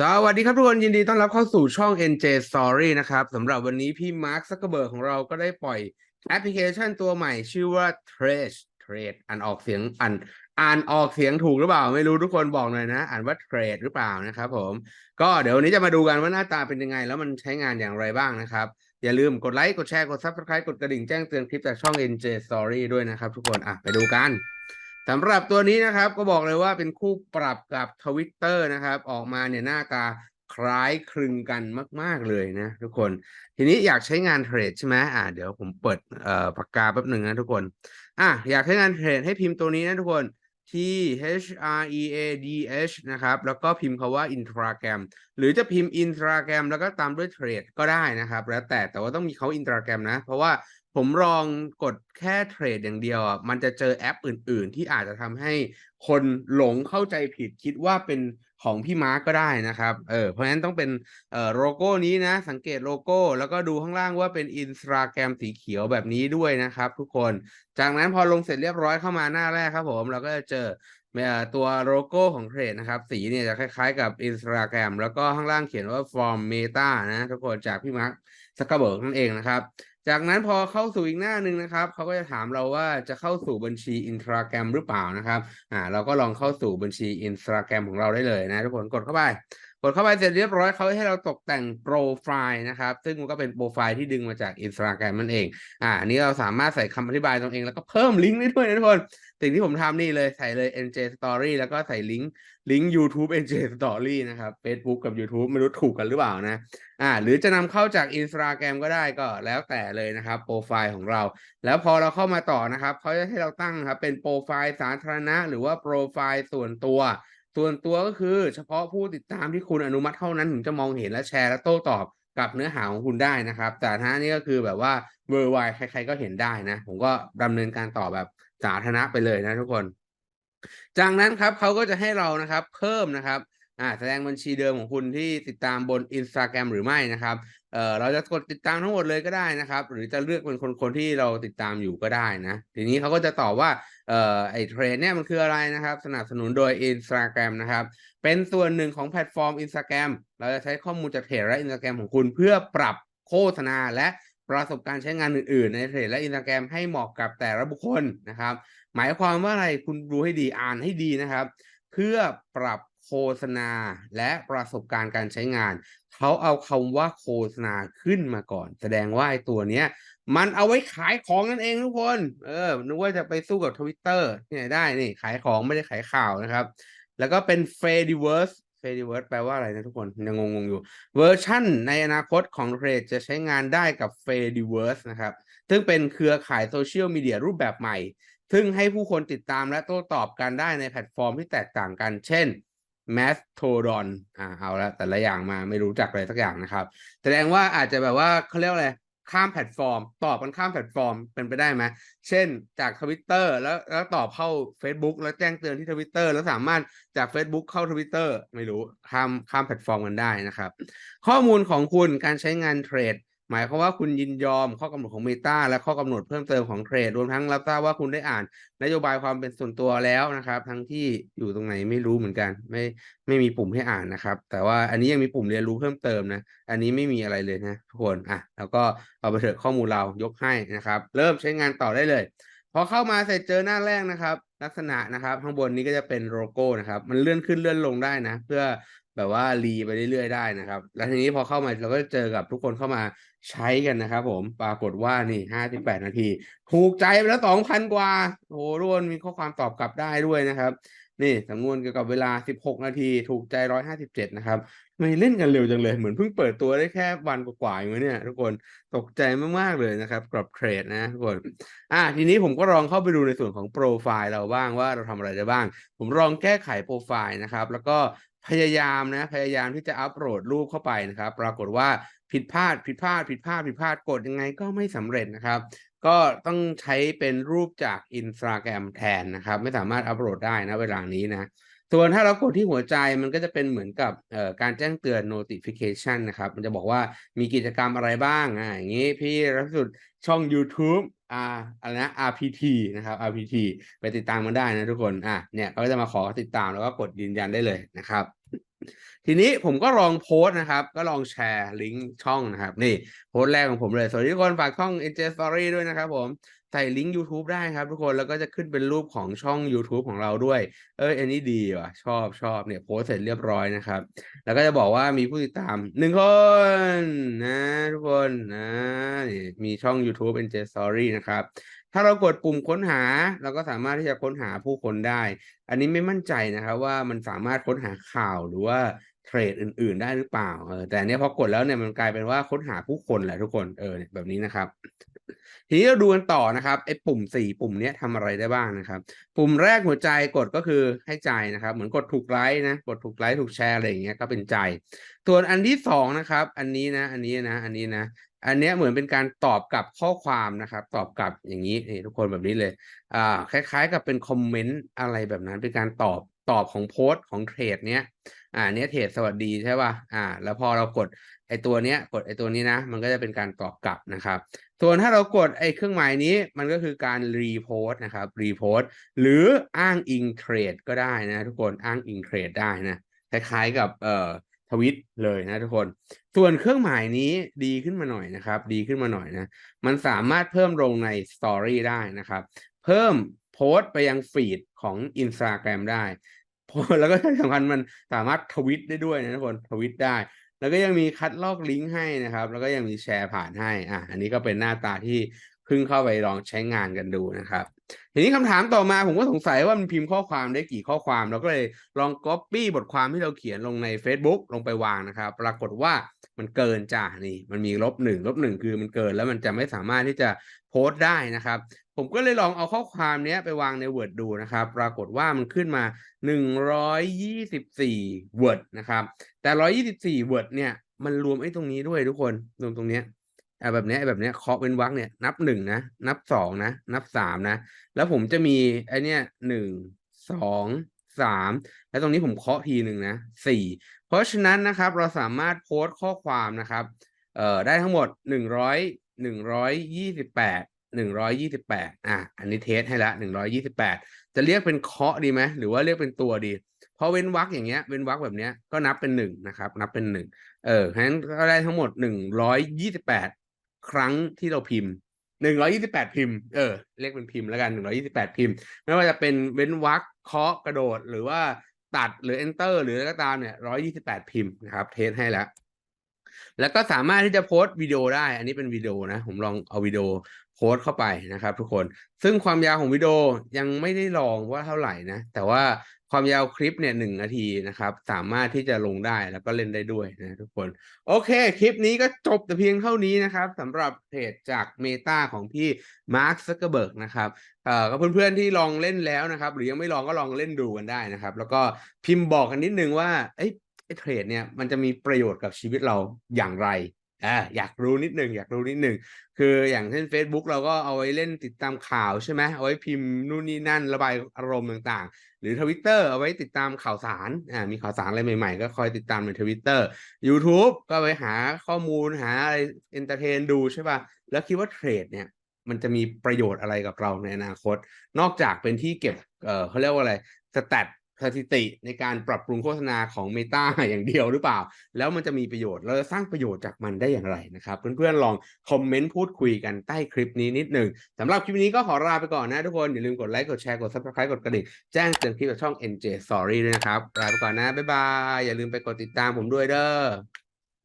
สวัสดีครับทุกคนยินดีต้อนรับเข้าสู่ช่อง NJ Story นะครับสำหรับวันนี้พี่มาร์คซักเกอร์เบิร์ของเราก็ได้ปล่อยแอปพลิเคชันตัวใหม่ชื่อว่า Trade Trade อ่านออกเสียงอ่านอ่านออกเสียงถูกหรือเปล่า ไม่รู้ทุกคนบอกหน่อยนะ อ่านว่า Trade หรือเปล่านะครับผมก็เดี๋ยววันนี้จะมาดูกันว่าหน้าตาเป็นยังไง แล้วมันใช้งานอย่างไรบ้างนะครับ อย่าลืมกดไลค์กดแชร์กด Subscribe กดกระดิ่งแจ้งเตือนคลิปจากช่อง NJ Story ด้วยนะครับทุกคนอะไปดูกัน สำหรับตัวนี้นะครับก็บอกเลยว่าเป็นคู่ปรับกับทวิตเตอร์นะครับ ออกมาเนี่ยหน้าตาคล้ายคลึงกันมาก ๆ เลยนะทุกคน ทีนี้อยากใช้งานเทรดใช่ไหมอ่าเดี๋ยวผมเปิดเอ่อปากกาแป๊บหนึ่งนะทุกคน อะอยากใช้งานเทรดให้พิมพ์ตัวนี้นะทุกคน T H R E A D H นะครับ แล้วก็พิมพ์คาว่า Intragram หรือจะพิมพ์ Intragram แล้วก็ตามด้วยเทรดก็ได้นะครับ แล้วแต่แต่ว่าต้องมีเขา Intragram นะ เพราะว่าผมลองกดแค่เทรดอย่างเดียวอะมันจะเจอแอปอื่น ๆ ที่อาจจะทำให้คนหลงเข้าใจผิดคิดว่าเป็น ของพี่มาร์กก็ได้นะครับ เออ เพราะฉะนั้นต้องเป็นเอ่อโลโก้นี้นะ สังเกตโลโก้ แล้วก็ดูข้างล่างว่าเป็นอินสตาแกรมสีเขียวแบบนี้ด้วยนะครับ ทุกคน จากนั้นพอลงเสร็จเรียบร้อยเข้ามาหน้าแรกครับผม เราก็จะเจอตัวโลโก้ของเทรดนะครับ สีเนี่ยจะคล้ายๆกับ Instagram แล้วก็ข้างล่างเขียนว่า from Meta นะทุกคนจากพี่มาร์คซักเกอร์เบิร์กนั่นเองนะครับ จากนั้นพอเข้าสู่อีกหน้าหนึ่งนะครับเขาก็จะถามเราว่าจะเข้าสู่บัญชีอินสตาแกรมหรือเปล่านะครับอ่าเราก็ลองเข้าสู่บัญชีอินสตาแกรมของเราได้เลยนะทุกคนกดเข้าไป กดเข้าไปเสร็จเรียบร้อยเขาให้เราตกแต่งโปรไฟล์นะครับ ซึ่งมันก็เป็นโปรไฟล์ที่ดึงมาจาก Instagram นั่นเอง อ่า อันนี้เราสามารถใส่คำอธิบายตรงเอง แล้วก็เพิ่มลิงก์ได้ด้วยนะทุกคน สิ่งที่ผมทำนี่เลยใส่เลย NJ Story แล้วก็ใส่ลิงก์ลิงก์ YouTube NJ Story นะครับ Facebook กับ YouTube ไม่รู้ถูกกันหรือเปล่านะ อ่า หรือจะนำเข้าจาก Instagram ก็ได้ก็แล้วแต่เลยนะครับโปรไฟล์ของเรา แล้วพอเราเข้ามาต่อนะครับเขาจะให้เราตั้งครับเป็นโปรไฟล์สาธารณะ หรือว่าโปรไฟล์ส่วนตัว ส่วนตัวก็คือเฉพาะผู้ติดตามที่คุณอนุมัติเท่านั้นถึงจะมองเห็นและแชร์และโต้ตอบกับเนื้อหาของคุณได้นะครับ แต่ถ้านี่ก็คือแบบว่าเวอร์ไวใคร ๆก็เห็นได้นะ ผมก็ดำเนินการต่อแบบสาธารณะไปเลยนะทุกคน จากนั้นครับเขาก็จะให้เรานะครับ เพิ่มนะครับ อ่าแสดงบัญชีเดิมของคุณที่ติดตามบน Instagram หรือไม่นะครับเอ่อเราจะกดติดตามทั้งหมดเลยก็ได้นะครับ หรือจะเลือกเป็นคนคนที่เราติดตามอยู่ก็ได้นะ ทีนี้เขาก็จะตอบว่าเอ่อไอเทรนเนี่ยมันคืออะไรนะครับ สนับสนุนโดย Instagram นะครับ เป็นส่วนหนึ่งของแพลตฟอร์ม Instagram เราจะใช้ข้อมูลจากเทรดและ Instagram ของคุณเพื่อปรับโฆษณาและประสบการณ์ใช้งานอื่นๆ ในเทรดและ Instagram ให้เหมาะกับแต่ละบุคคลนะครับ หมายความว่าอะไรคุณดูให้ดีอ่านให้ดีนะครับ เพื่อปรับ โฆษณาและประสบการณ์การใช้งาน เขาเอาคำว่าโฆษณาขึ้นมาก่อน แสดงว่าไอ้ตัวเนี้ย มันเอาไว้ขายของนั่นเองทุกคน เออนึกว่าจะไปสู้กับทวิตเตอร์ที่ไหนได้นี่ขายของไม่ได้ขายข่าวนะครับ แล้วก็เป็น f a d i v e r s e f a d i v e r s e แปลว่าอะไรนะทุกคนยังงงๆอยู่เวอร์ชั่นในอนาคตของเทรดจะใช้งานได้กับ f a d i v e r s e นะครับ ซึ่งเป็นเครือข่ายโซเชียลมีเดียรูปแบบใหม่ ซึ่งให้ผู้คนติดตามและโต้ตอบกันได้ในแพลตฟอร์มที่แตกต่างกัน เช่น Mastodon อ่าเอาละแต่ละอย่างมาไม่รู้จักอะไรสักอย่างนะครับ แสดงว่าอาจจะแบบว่าเขาเรียกอะไรข้ามแพลตฟอร์ม ตอบกันข้ามแพลตฟอร์มเป็นไปได้ไหมเช่นจากทวิตเตอร์แล้วแล้วตอบเข้า Facebook แล้วแจ้งเตือนที่ทวิตเตอร์แล้วสามารถจาก Facebook เข้าทวิตเตอร์ไม่รู้ข้ามข้ามแพลตฟอร์มกันได้นะครับ ข้อมูลของคุณการใช้งานเทรด หมายความว่าคุณยินยอมข้อกำหนดของ Meta และข้อกำหนดเพิ่มเติมของเทรดรวมทั้งรับทราบว่าคุณได้อ่านนโยบายความเป็นส่วนตัวแล้วนะครับ ทั้งที่อยู่ตรงไหนไม่รู้เหมือนกัน ไม่ไม่มีปุ่มให้อ่านนะครับ แต่ว่าอันนี้ยังมีปุ่มเรียนรู้เพิ่มเติมนะอันนี้ไม่มีอะไรเลยนะทุกคนอะแล้วก็เอาไปเถอะข้อมูลเรายกให้นะครับ เริ่มใช้งานต่อได้เลยพอเข้ามาเสร็จเจอหน้าแรกนะครับ ลักษณะนะครับ ข้างบนนี้ก็จะเป็นโลโก้นะครับ มันเลื่อนขึ้นเลื่อนลงได้นะ เพื่อ แบบว่ารีไปเรื่อยๆได้นะครับ แล้วทีนี้พอเข้ามาเราก็จะเจอกับทุกคนเข้ามาใช้กันนะครับผมปรากฏว่านี่ห้าสิบแปดนาที ถูกใจไปแล้วสองพันกว่าโอ้โหทุกคนมีข้อความตอบกลับได้ด้วยนะครับ นี่สำนวนเกี่ยวกับเวลา16นาที ถูกใจ157นะครับไม่เล่นกันเร็วจังเลยเหมือนเพิ่งเปิดตัวได้แค่วันกว่าๆเองเนี่ย ทุกคนตกใจมากๆเลยนะครับกับเทรดนะทุกคนอะทีนี้ผมก็ลองเข้าไปดูในส่วนของโปรไฟล์เราบ้างว่าเราทำอะไรได้บ้าง ผมลองแก้ไขโปรไฟล์นะครับ แล้วก็ พยายามนะ พยายามที่จะอัปโหลดรูปเข้าไปนะครับ ปรากฏว่าผิดพลาดผิดพลาดผิดพลาดผิดพลาดกดยังไงก็ไม่สำเร็จนะครับ ก็ต้องใช้เป็นรูปจากอินสตาแกรมแทนนะครับ ไม่สามารถอัปโหลดได้นะเวลานี้นะ ส่วนถ้าเรากดที่หัวใจมันก็จะเป็นเหมือนกับการแจ้งเตือน notification นะครับ มันจะบอกว่ามีกิจกรรมอะไรบ้างอ่าอย่างนี้พี่รักสุดช่อง YouTube อ่าอะไรนะ RPT นะครับ RPT ไปติดตามมันได้นะทุกคนอะเนี่ยเขาก็จะมาขอติดตามแล้วก็กดยืนยันได้เลยนะครับทีนี้ผมก็ลองโพสต์นะครับ ก็ลองแชร์ลิงก์ช่องนะครับ นี่โพสต์แรกของผมเลย สวัสดีทุกคนฝากช่อง NJ Story ด้วยนะครับผม ใส่ลิงก์ YouTube ได้ครับทุกคนแล้วก็จะขึ้นเป็นรูปของช่อง YouTube ของเราด้วย เอออันนี้ดีว่ะ ชอบชอบเนี่ยโพสเสร็จเรียบร้อยนะครับ แล้วก็จะบอกว่ามีผู้ติดตามหนึ่งคนนะทุกคนนะนมีช่อง YouTube NJ Story นะครับถ้าเรากดปุ่มค้นหา เราก็สามารถที่จะค้นหาผู้คนได้ อันนี้ไม่มั่นใจนะครับว่ามันสามารถค้นหาข่าวหรือว่าเทรดอื่น ๆ ได้หรือเปล่าเออแต่อันเนี้ยพอกดแล้วเนี่ยมันกลายเป็นว่าค้นหาผู้คนแหละทุกคนเออแบบนี้นะครับ ทีนี้เราดูกันต่อนะครับไอ้ปุ่มสี่ปุ่มเนี้ยทำอะไรได้บ้างนะครับ ปุ่มแรกหัวใจกดก็คือให้ใจนะครับ เหมือนกดถูกไลค์นะกดถูกไลค์ถูกแชร์อะไรอย่างเงี้ยก็เป็นใจ ส่วนอันที่สองนะครับ อันนี้นะอันนี้นะอันนี้นะอันเนี้ยเหมือนเป็นการตอบกลับข้อความนะครับ ตอบกลับอย่างนี้นี่ทุกคนแบบนี้เลยอ่าคล้ายๆ กับเป็นคอมเมนต์อะไรแบบนั้น เป็นการตอบตอบของโพสต์ของเทรดเนี้ยอ่าเนี้ยเทรดสวัสดีใช่ป่ะอ่า แล้วพอเรากด ไอตัวเนี้ยกดไอตัวนี้นะ มันก็จะเป็นการตอบกลับนะครับ ส่วนถ้าเรากดไอเครื่องหมายนี้มันก็คือการรีโพสต์นะครับรีโพสต์หรืออ้างอิงเทรดก็ได้นะทุกคนอ้างอิงเทรดได้นะคล้ายๆกับเอ่อทวิตเลยนะทุกคน ส่วนเครื่องหมายนี้ดีขึ้นมาหน่อยนะครับ ดีขึ้นมาหน่อยนะ มันสามารถเพิ่มลงในสตอรี่ได้นะครับ เพิ่มโพสต์ไปยังฟีดของ Instagram ได้ แล้วก็ที่สำคัญมันสามารถทวิตได้ด้วยนะทุกคน ทวิตได้ แล้วก็ยังมีคัดลอกลิงก์ให้นะครับ แล้วก็ยังมีแชร์ผ่านให้อะอันนี้ก็เป็นหน้าตาที่เพิ่งเข้าไปลองใช้งานกันดูนะครับ ทีนี้คำถามต่อมาผมก็สงสัยว่ามันพิมพ์ข้อความได้กี่ข้อความ เราก็เลยลองก๊อปปี้บทความที่เราเขียนลงใน Facebook ลงไปวางนะครับ ปรากฏว่า มันเกินจ้านี่ มันมีลบหนึ่งลบหนึ่งคือมันเกินแล้วมันจะไม่สามารถที่จะโพสต์ได้นะครับ ผมก็เลยลองเอาข้อความนี้ไปวางใน Word ดูนะครับ ปรากฏว่ามันขึ้นมา 124 Word นะครับ แต่ 124 Word เนี่ย มันรวมไอ้ตรงนี้ด้วยทุกคน รวมตรงเนี้ยอ่าแบบเนี้ยแบบเนี้ยเคาะเป็นวรรคเนี่ย นับหนึ่งนะ นับสองนะ นับสามนะ แล้วผมจะมีไอเนี้ยหนึ่งสอง สามแล้วตรงนี้ผมเคาะทีหนึ่งนะสี่เพราะฉะนั้นนะครับเราสามารถโพสต์ข้อความนะครับเอ่อได้ทั้งหมดหนึ่งร้อยหนึ่งร้อยยี่สิบแปดหนึ่งร้อยยี่สิบแปดอะอันนี้เทสให้ละหนึ่งร้อยยี่สิบแปดจะเรียกเป็นเคาะดีไหมหรือว่าเรียกเป็นตัวดีเพราะเว้นวรรคอย่างเงี้ยเว้นวรรคแบบเนี้ยก็นับเป็นหนึ่งนะครับ นับเป็นหนึ่งเออฉะนั้นก็ได้ทั้งหมดหนึ่งร้อยยี่สิบแปดครั้งที่เราพิมพ์ หนึ่งร้อยี่สิบแปดพิมพ์ เออ เรียกเป็นพิมพ์แล้วกันหนึ่งร้อยี่สิบแปดพิมพ์ ไม่ว่าจะเป็นเว้นวรรคเคาะกระโดด หรือว่าตัดหรือ enter หรืออะไรก็ตามเนี่ยร้อยี่สิบแปดพิมพ์นะครับ เทสให้แล้ว แล้วก็สามารถที่จะโพสต์วิดีโอได้ อันนี้เป็นวิดีโอนะ ผมลองเอาวิดีโอโพสต์เข้าไปนะครับ ทุกคน ซึ่งความยาวของวิดีโอยังไม่ได้ลองว่าเท่าไหร่นะ แต่ว่าความยาวคลิปเนี่ยหนึ่งนาทีนะครับ สามารถที่จะลงได้แล้วก็เล่นได้ด้วยนะทุกคน โอเค คลิปนี้ก็จบแต่เพียงเท่านี้นะครับสำหรับเพจจาก Meta ของพี่มาร์คซักเกอร์เบิร์กนะครับเอ่อก็เพื่อนๆที่ลองเล่นแล้วนะครับ หรือยังไม่ลองก็ลองเล่นดูกันได้นะครับ แล้วก็พิมพ์บอกกันนิดนึงว่าเอ้ย เทรดเนี่ยมันจะมีประโยชน์กับชีวิตเราอย่างไรอ่าอยากรู้นิดนึงอยากรู้นิดนึงคืออย่างเช่น Facebook เราก็เอาไว้เล่นติดตามข่าวใช่ไหมเอาไว้พิมพ์นู่นนี่นั่นระบายอารมณ์ต่างๆ หรือ Twitter เอาไว้ติดตามข่าวสารอ่ามีข่าวสารอะไรใหม่ๆ ก็คอยติดตามใน Twitter YouTube ก็ไปหาข้อมูลหาอะไรเอนเตอร์เทนดูใช่ป่ะแล้วคิดว่าเทรดเนี่ยมันจะมีประโยชน์อะไรกับเราในอนาคต นอกจากเป็นที่เก็บเออเขาเรียกว่าอะไรสแตท สถิติในการปรับปรุงโฆษณาของ Meta อย่างเดียวหรือเปล่า แล้วมันจะมีประโยชน์เราจะสร้างประโยชน์จากมันได้อย่างไรนะครับ เพื่อนๆ ลองคอมเมนต์พูดคุยกันใต้คลิปนี้นิดหนึ่งสำหรับคลิปนี้ก็ขอลาไปก่อนนะทุกคน อย่าลืมกดไลค์กดแชร์กด subscribe กดกระดิ่งแจ้งเตือนคลิปจากช่อง NJ Story ด้วยนะครับลาไปก่อนนะบ๊ายบายอย่าลืมไปกดติดตามผมด้วยเด้อ